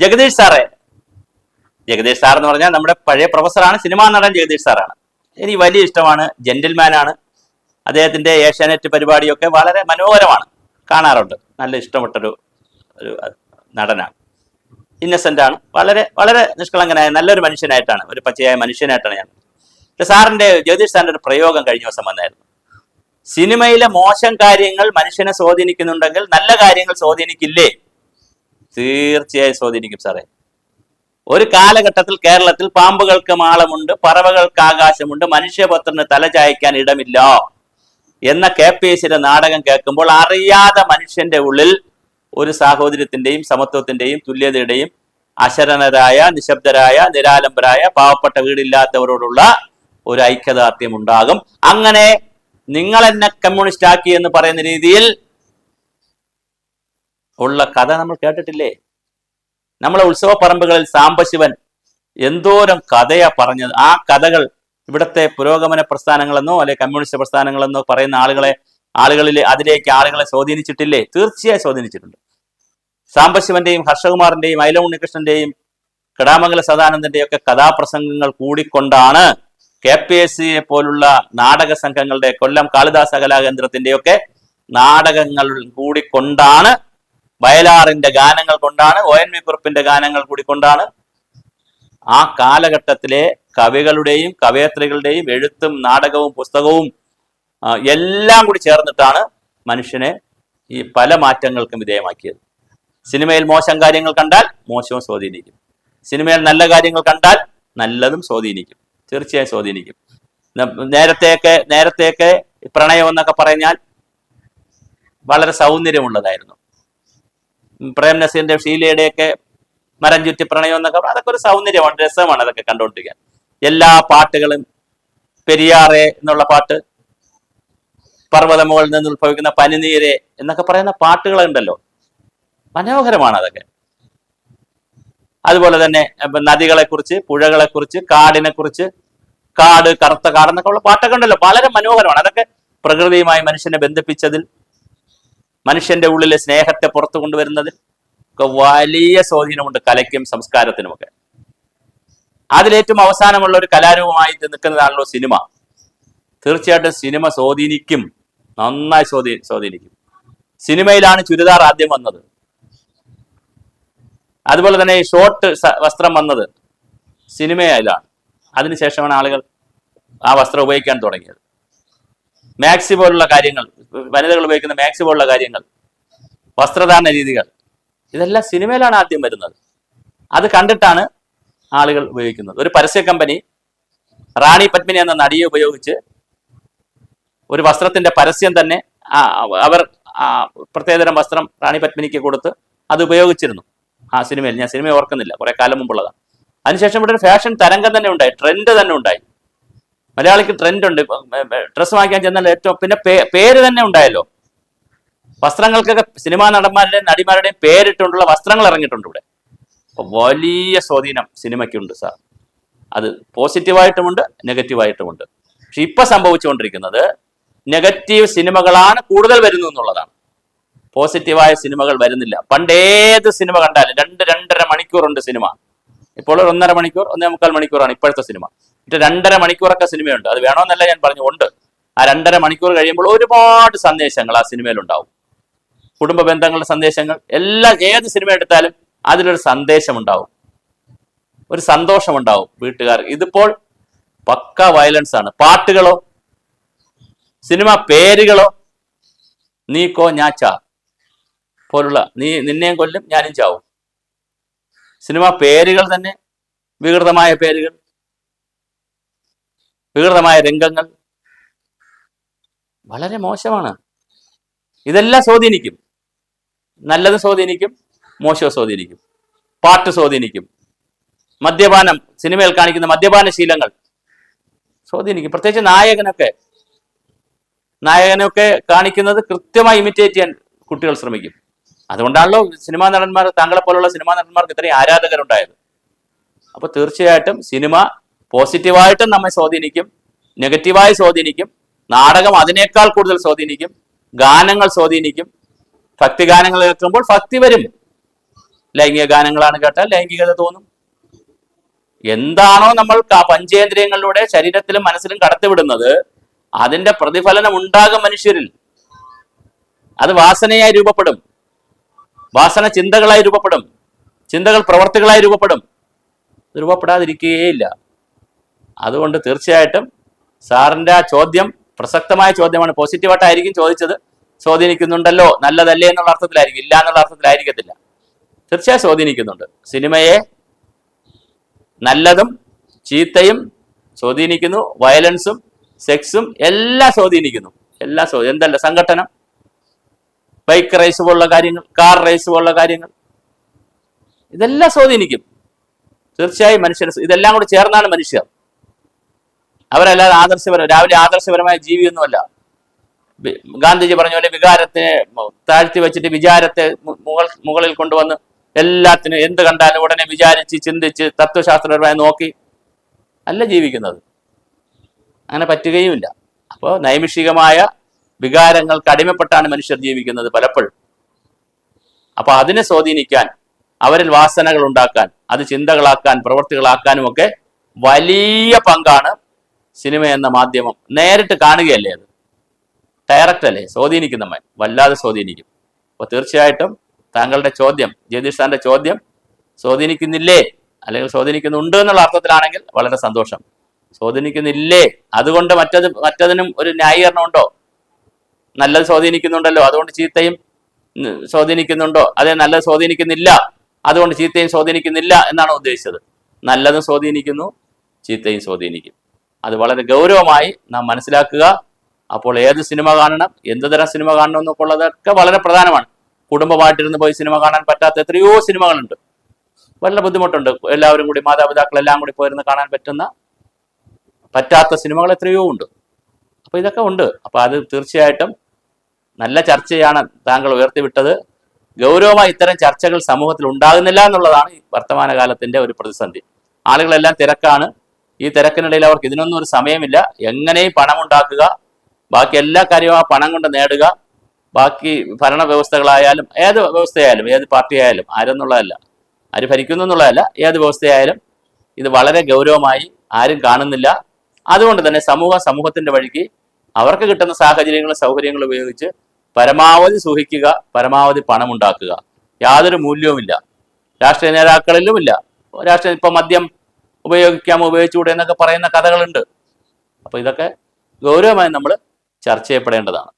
ജഗദീഷ് സാറേ. ജഗദീഷ് സാർ എന്ന് പറഞ്ഞാൽ നമ്മുടെ പഴയ പ്രൊഫസറാണ് സിനിമാ നടൻ ജഗദീഷ് സാറാണ്. എനിക്ക് വലിയ ഇഷ്ടമാണ് ജെന്റിൽമാൻ ആണ് അദ്ദേഹത്തിന്റെ ഏഷ്യാനെറ്റ് പരിപാടിയൊക്കെ വളരെ മനോഹരമാണ്. കാണാറുണ്ട്. നല്ല ഇഷ്ടപ്പെട്ടൊരു ഒരു നടനാണ്. ഇന്നസെന്റ് ആണ് വളരെ വളരെ നിഷ്കളങ്കനായ നല്ലൊരു മനുഷ്യനായിട്ടാണ് ഒരു പച്ചയായ മനുഷ്യനായിട്ടാണ് ഞാൻ. സാറിന്റെ ജ്യോതിഷ് സാറിന്റെ ഒരു പ്രയോഗം കഴിഞ്ഞ ദിവസം വന്നായിരുന്നു. സിനിമയിലെ മോശം കാര്യങ്ങൾ മനുഷ്യനെ സ്വാധീനിക്കുന്നുണ്ടെങ്കിൽ നല്ല കാര്യങ്ങൾ സ്വാധീനിക്കില്ലേ? തീർച്ചയായും സ്വാധീനിക്കും സാറേ. ഒരു കാലഘട്ടത്തിൽ കേരളത്തിൽ പാമ്പുകൾക്ക് മാളമുണ്ട് പറവകൾക്ക് ആകാശമുണ്ട് മനുഷ്യപത്രന് തലചായ്ക്കാൻ ഇടമില്ല എന്ന കെ പി എസ് നാടകം കേൾക്കുമ്പോൾ അറിയാതെ മനുഷ്യന്റെ ഉള്ളിൽ ഒരു സാഹോദര്യത്തിന്റെയും സമത്വത്തിന്റെയും തുല്യതയുടെയും അശരണരായ നിശബ്ദരായ നിരാലംബരായ പാവപ്പെട്ട വീടില്ലാത്തവരോടുള്ള ഒരു ഐക്യദാർഢ്യം ഉണ്ടാകും. അങ്ങനെ നിങ്ങൾ എന്നെ കമ്മ്യൂണിസ്റ്റ് ആക്കി എന്ന് പറയുന്ന രീതിയിൽ ഉള്ള കഥ നമ്മൾ കേട്ടിട്ടില്ലേ? നമ്മളെ ഉത്സവ പറമ്പുകളിൽ സാംബശിവൻ എന്തോരം കഥയാ പറഞ്ഞത്. ആ കഥകൾ ഇവിടുത്തെ പുരോഗമന പ്രസ്ഥാനങ്ങളെന്നോ അല്ലെ കമ്മ്യൂണിസ്റ്റ് പ്രസ്ഥാനങ്ങളെന്നോ പറയുന്ന ആളുകളെ ആളുകളിൽ അതിലേക്ക് ആളുകളെ സ്വാധീനിച്ചിട്ടില്ലേ? തീർച്ചയായും സ്വാധീനിച്ചിട്ടുണ്ട്. സാംബശിവന്റെയും ഹർഷകുമാറിന്റെയും അയല ഉണ്ണികൃഷ്ണന്റെയും കടാമംഗല സദാനന്ദന്റെയും ഒക്കെ കഥാപ്രസംഗങ്ങൾ കൂടിക്കൊണ്ടാണ് കെ പി എസ് സിയെ പോലുള്ള നാടക സംഘങ്ങളുടെ കൊല്ലം കാളിദാസ കലാകേന്ദ്രത്തിന്റെയൊക്കെ നാടകങ്ങൾ കൂടിക്കൊണ്ടാണ് വയലാറിന്റെ ഗാനങ്ങൾ കൊണ്ടാണ് ഒ എൻ വി കുറുപ്പിന്റെ ഗാനങ്ങൾ കൂടി കൊണ്ടാണ് ആ കാലഘട്ടത്തിലെ കവികളുടെയും കവയത്രികളുടെയും എഴുത്തും നാടകവും പുസ്തകവും എല്ലാം കൂടി ചേർന്നിട്ടാണ് മനുഷ്യനെ ഈ പല മാറ്റങ്ങൾക്കും വിധേയമാക്കിയത്. സിനിമയിൽ മോശം കാര്യങ്ങൾ കണ്ടാൽ മോശവും സ്വാധീനിക്കും. സിനിമയിൽ നല്ല കാര്യങ്ങൾ കണ്ടാൽ നല്ലതും സ്വാധീനിക്കും. തീർച്ചയായും സ്വാധീനിക്കും. നേരത്തെയൊക്കെ നേരത്തെയൊക്കെ പ്രണയം എന്നൊക്കെ പറഞ്ഞാൽ വളരെ സൗന്ദര്യമുള്ളതായിരുന്നു. പ്രേം നസീറിന്റെ ഷീലയുടെയൊക്കെ മരം ചുറ്റി പ്രണയം എന്നൊക്കെ അതൊക്കെ ഒരു സൗന്ദര്യമാണ് രസമാണ് അതൊക്കെ കണ്ടുകൊണ്ടിരിക്കാൻ. എല്ലാ പാട്ടുകളും പെരിയാറെ എന്നുള്ള പാട്ട് പർവതമുകളിൽ നിന്ന് ഉത്ഭവിക്കുന്ന പനിനീരെ എന്നൊക്കെ പറയുന്ന പാട്ടുകളുണ്ടല്ലോ. മനോഹരമാണ് അതൊക്കെ. അതുപോലെ തന്നെ ഇപ്പൊ നദികളെക്കുറിച്ച് പുഴകളെക്കുറിച്ച് കാടിനെക്കുറിച്ച് കാട് കറുത്ത കാട് എന്നൊക്കെ ഉള്ള പാട്ടൊക്കെ ഉണ്ടല്ലോ. വളരെ മനോഹരമാണ്. അതൊക്കെ പ്രകൃതിയുമായി മനുഷ്യനെ ബന്ധിപ്പിച്ചതിൽ മനുഷ്യന്റെ ഉള്ളിലെ സ്നേഹത്തെ പുറത്തു കൊണ്ടുവരുന്നതിൽ ഒക്കെ വലിയ സ്വാധീനമുണ്ട് കലയ്ക്കും സംസ്കാരത്തിനുമൊക്കെ. അതിലേറ്റവും അവസാനമുള്ള ഒരു കലാരൂപമായി നിൽക്കുന്നതാണല്ലോ സിനിമ. തീർച്ചയായിട്ടും സിനിമ സ്വാധീനിക്കും. നന്നായി സ്വാധീ സ്വാധീനിക്കും. സിനിമയിലാണ് ചുരിദാർ ആദ്യം വന്നത്. അതുപോലെ തന്നെ ഷോർട്ട് വസ്ത്രം വന്നത് സിനിമയിലാണ്. അതിനുശേഷമാണ് ആളുകൾ ആ വസ്ത്രം ഉപയോഗിക്കാൻ തുടങ്ങിയത്. മാക്സി പോലുള്ള കാര്യങ്ങൾ വനിതകൾ ഉപയോഗിക്കുന്ന മാക്സി പോലുള്ള കാര്യങ്ങൾ വസ്ത്രധാരണ രീതികൾ ഇതെല്ലാം സിനിമയിലാണ് ആദ്യം വരുന്നത്. അത് കണ്ടിട്ടാണ് ആളുകൾ ഉപയോഗിക്കുന്നത്. ഒരു പരസ്യ കമ്പനി റാണി പത്മിനി എന്ന നടിയെ ഉപയോഗിച്ച് ഒരു വസ്ത്രത്തിന്റെ പരസ്യം തന്നെ അവർ പ്രത്യേകതരം വസ്ത്രം റാണി പത്മിനിക്ക് കൊടുത്ത് അത് ഉപയോഗിച്ചിരുന്നു ആ സിനിമയിൽ. ഞാൻ സിനിമ ഓർക്കുന്നില്ല. കുറെ കാലം മുമ്പുള്ളതാണ്. അതിനുശേഷം ഇവിടെ ഒരു ഫാഷൻ തരംഗം തന്നെ ഉണ്ടായി. ട്രെൻഡ് തന്നെ ഉണ്ടായി. മലയാളിക്ക് ട്രെൻഡ് ഉണ്ട്. ഡ്രസ്സ് വാങ്ങിക്കാൻ ചെന്നാൽ ഏറ്റവും പിന്നെ പേര് തന്നെ ഉണ്ടായല്ലോ. വസ്ത്രങ്ങൾക്കൊക്കെ സിനിമാ നടന്മാരുടെയും നടിമാരുടെയും പേരിട്ടുകൊണ്ടുള്ള വസ്ത്രങ്ങൾ ഇറങ്ങിയിട്ടുണ്ട് ഇവിടെ. അപ്പൊ വലിയ സ്വാധീനം സിനിമയ്ക്കുണ്ട് സാർ അത് പോസിറ്റീവായിട്ടുമുണ്ട് നെഗറ്റീവായിട്ടുമുണ്ട് പക്ഷെ ഇപ്പൊ സംഭവിച്ചുകൊണ്ടിരിക്കുന്നത് നെഗറ്റീവ് സിനിമകളാണ് കൂടുതൽ വരുന്നു എന്നുള്ളതാണ്. പോസിറ്റീവായ സിനിമകൾ വരുന്നില്ല. പണ്ട് ഏത് സിനിമ കണ്ടാലും രണ്ട് രണ്ടര മണിക്കൂറുണ്ട് സിനിമ ഇപ്പോൾ ഒന്നര മണിക്കൂർ ഒന്നേ മുക്കാൽ മണിക്കൂറാണ് ഇപ്പോഴത്തെ സിനിമ എന്നിട്ട് രണ്ടര മണിക്കൂറൊക്കെ സിനിമയുണ്ട്. അത് വേണമെന്നല്ല ഞാൻ പറഞ്ഞു ഉണ്ട്. ആ രണ്ടര മണിക്കൂർ കഴിയുമ്പോൾ ഒരുപാട് സന്ദേശങ്ങൾ ആ സിനിമയിലുണ്ടാവും. കുടുംബ ബന്ധങ്ങളുടെ സന്ദേശങ്ങൾ എല്ലാ ഏത് സിനിമ എടുത്താലും അതിലൊരു സന്ദേശം ഉണ്ടാവും ഒരു സന്തോഷമുണ്ടാവും വീട്ടുകാർ. ഇതിപ്പോൾ പക്ക വയലൻസ് ആണ്. പാട്ടുകളോ സിനിമ പേരുകളോ നീക്കോ ഞാച്ച പോലുള്ള നീ നിന്നെയും കൊല്ലും ഞാനും ചാവും. സിനിമ പേരുകൾ തന്നെ വികൃതമായ പേരുകൾ. വികൃതമായ രംഗങ്ങൾ. വളരെ മോശമാണ്. ഇതെല്ലാം സ്വാധീനിക്കും. നല്ലത് സ്വാധീനിക്കും മോശം സ്വാധീനിക്കും. പാട്ട് സ്വാധീനിക്കും. മദ്യപാനം സിനിമയിൽ കാണിക്കുന്ന മദ്യപാന ശീലങ്ങൾ സ്വാധീനിക്കും. പ്രത്യേകിച്ച് നായകനൊക്കെ. നായകനൊക്കെ കാണിക്കുന്നത് കൃത്യമായി ഇമിറ്റേറ്റ് ചെയ്യാൻ കുട്ടികൾ ശ്രമിക്കും. അതുകൊണ്ടാണല്ലോ സിനിമാ നടന്മാർ താങ്കളെ പോലുള്ള സിനിമാ നടന്മാർക്ക് ഇത്രയും ആരാധകരുണ്ടായത്. അപ്പൊ തീർച്ചയായിട്ടും സിനിമ പോസിറ്റീവായിട്ടും നമ്മെ സ്വാധീനിക്കും നെഗറ്റീവായി സ്വാധീനിക്കും നാടകം അതിനേക്കാൾ കൂടുതൽ സ്വാധീനിക്കും ഗാനങ്ങൾ സ്വാധീനിക്കും. ഭക്തി ഗാനങ്ങൾ കേൾക്കുമ്പോൾ ഭക്തി വരും. ലൈംഗിക ഗാനങ്ങളാണ് കേട്ടാൽ ലൈംഗികത തോന്നും. എന്താണോ നമ്മൾ പഞ്ചേന്ദ്രിയങ്ങളിലൂടെ ശരീരത്തിലും മനസ്സിലും കടത്തിവിടുന്നത് അതിന്റെ പ്രതിഫലനം ഉണ്ടാകും മനുഷ്യരിൽ. അത് വാസനയായി രൂപപ്പെടും. വാസന ചിന്തകളായി രൂപപ്പെടും. ചിന്തകൾ പ്രവർത്തികളായി രൂപപ്പെടും. രൂപപ്പെടാതിരിക്കുകയേ രൂപപ്പെടാതിരിക്കുകയില്ല അതുകൊണ്ട് തീർച്ചയായിട്ടും സാറിന്റെ ആ ചോദ്യം പ്രസക്തമായ ചോദ്യമാണ്. പോസിറ്റീവായിട്ടായിരിക്കും ചോദിച്ചത്. സ്വാധീനിക്കുന്നുണ്ടല്ലോ. നല്ലതല്ലേ എന്നുള്ള അർത്ഥത്തിലായിരിക്കും. ഇല്ല എന്നുള്ള അർത്ഥത്തിലായിരിക്കത്തില്ല. തീർച്ചയായും സ്വാധീനിക്കുന്നുണ്ട്. സിനിമയെ നല്ലതും ചീത്തയും സ്വാധീനിക്കുന്നു. വയലൻസും സെക്സും എല്ലാം സ്വാധീനിക്കുന്നു. എല്ലാം സ്വാ- എന്തല്ല സംഘടന ബൈക്ക് റേസ് പോലുള്ള കാര്യങ്ങൾ കാർ റേസ് പോലുള്ള കാര്യങ്ങൾ. ഇതെല്ലാം സ്വാധീനിക്കും. തീർച്ചയായും മനുഷ്യർ ഇതെല്ലാം കൂടി ചേർന്നാണ് മനുഷ്യർ. അവരല്ലാതെ ആദർശപരം രാവിലെ ആദർശപരമായ ജീവിയൊന്നുമല്ല. ഗാന്ധിജി പറഞ്ഞ പോലെ വികാരത്തിനെ താഴ്ത്തി വെച്ചിട്ട് വിചാരത്തെ മുകൾ മുകളിൽ കൊണ്ടുവന്ന് എല്ലാത്തിനും എന്ത് കണ്ടാലും ഉടനെ വിചാരിച്ച് ചിന്തിച്ച് തത്വശാസ്ത്രപരമായി നോക്കി അല്ല ജീവിക്കുന്നത്. അങ്ങനെ പറ്റുകയുമില്ല. അപ്പോൾ നൈമിഷികമായ വികാരങ്ങൾക്ക് അടിമപ്പെട്ടാണ് മനുഷ്യർ ജീവിക്കുന്നത് പലപ്പോഴും. അപ്പൊ അതിനെ സ്വാധീനിക്കാൻ അവരിൽ വാസനകൾ ഉണ്ടാക്കാൻ അത് ചിന്തകളാക്കാൻ പ്രവൃത്തികളാക്കാനും ഒക്കെ വലിയ പങ്കാണ് സിനിമ എന്ന മാധ്യമം നേരിട്ട് കാണുകയല്ലേ അത്? ഡയറക്റ്റ് അല്ലേ? സ്വാധീനിക്കും നമ്മെ വല്ലാതെ സ്വാധീനിക്കും. അപ്പോൾ തീർച്ചയായിട്ടും താങ്കളുടെ ചോദ്യം ജഗദീഷ് സാറിന്റെ ചോദ്യം സ്വാധീനിക്കുന്നില്ലേ? അല്ലെങ്കിൽ സ്വാധീനിക്കുന്നുണ്ട് എന്നുള്ള അർത്ഥത്തിലാണെങ്കിൽ വളരെ സന്തോഷം. സ്വാധീനിക്കുന്നില്ലേ? അതുകൊണ്ട് മറ്റത് മറ്റതിനും ഒരു ന്യായീകരണം ഉണ്ടോ നല്ലത് സ്വാധീനിക്കുന്നുണ്ടല്ലോ അതുകൊണ്ട് ചീത്തയും സ്വാധീനിക്കുന്നുണ്ടോ? അതെ നല്ലത് സ്വാധീനിക്കുന്നില്ല അതുകൊണ്ട് ചീത്തയും സ്വാധീനിക്കുന്നില്ല എന്നാണ് ഉദ്ദേശിച്ചത്. നല്ലതും സ്വാധീനിക്കുന്നു ചീത്തയും സ്വാധീനിക്കും. അത് വളരെ ഗൗരവമായി നാം മനസ്സിലാക്കുക. അപ്പോൾ ഏത് സിനിമ കാണണം എന്ത് തരം സിനിമ കാണണം എന്നൊക്കെ ഉള്ളതൊക്കെ വളരെ പ്രധാനമാണ്. കുടുംബമായിട്ടിരുന്ന് പോയി സിനിമ കാണാൻ പറ്റാത്ത എത്രയോ സിനിമകളുണ്ട്. വളരെ ബുദ്ധിമുട്ടുണ്ട്. എല്ലാവരും കൂടി മാതാപിതാക്കളെല്ലാം കൂടി പോയിരുന്ന് കാണാൻ പറ്റുന്ന പറ്റാത്ത സിനിമകൾ എത്രയോ ഉണ്ട്. അപ്പൊ ഇതൊക്കെ ഉണ്ട്. അപ്പൊ അത് തീർച്ചയായിട്ടും നല്ല ചർച്ചയാണ് താങ്കൾ ഉയർത്തിവിട്ടത്. ഗൗരവമായി ഇത്തരം ചർച്ചകൾ സമൂഹത്തിൽ ഉണ്ടാകുന്നില്ല എന്നുള്ളതാണ് വർത്തമാനകാലത്തിന്റെ ഒരു പ്രതിസന്ധി. ആളുകളെല്ലാം തിരക്കാണ്. ഈ തിരക്കിനിടയിൽ അവർക്ക് ഇതിനൊന്നും ഒരു സമയമില്ല. എങ്ങനെയും പണം ഉണ്ടാക്കുക ബാക്കി എല്ലാ കാര്യവും ആ പണം കൊണ്ട് നേടുക. ബാക്കി ഭരണ വ്യവസ്ഥകളായാലും ഏത് വ്യവസ്ഥയായാലും ഏത് പാർട്ടി ആയാലും ആരെന്നുള്ളതല്ല. ആര് ഭരിക്കുന്നു എന്നുള്ളതല്ല ഏത് വ്യവസ്ഥയായാലും ഇത് വളരെ ഗൗരവമായി ആരും കാണുന്നില്ല. അതുകൊണ്ട് തന്നെ സമൂഹം സമൂഹത്തിന്റെ വഴിക്ക് അവർക്ക് കിട്ടുന്ന സാഹചര്യങ്ങളും സൗകര്യങ്ങളും ഉപയോഗിച്ച് പരമാവധി സൂഹിക്കുക പരമാവധി പണം ഉണ്ടാക്കുക യാതൊരു മൂല്യവുമില്ല. രാഷ്ട്രീയ നേതാക്കളിലുമില്ല. രാഷ്ട്രീയ ഇപ്പൊ മദ്യം ഉപയോഗിക്കാം ഉപയോഗിച്ചുകൂടെ എന്നൊക്കെ പറയുന്ന കഥകളുണ്ട്. അപ്പോൾ ഇതൊക്കെ ഗൗരവമായി നമ്മൾ ചർച്ച ചെയ്യപ്പെടേണ്ടതാണ്.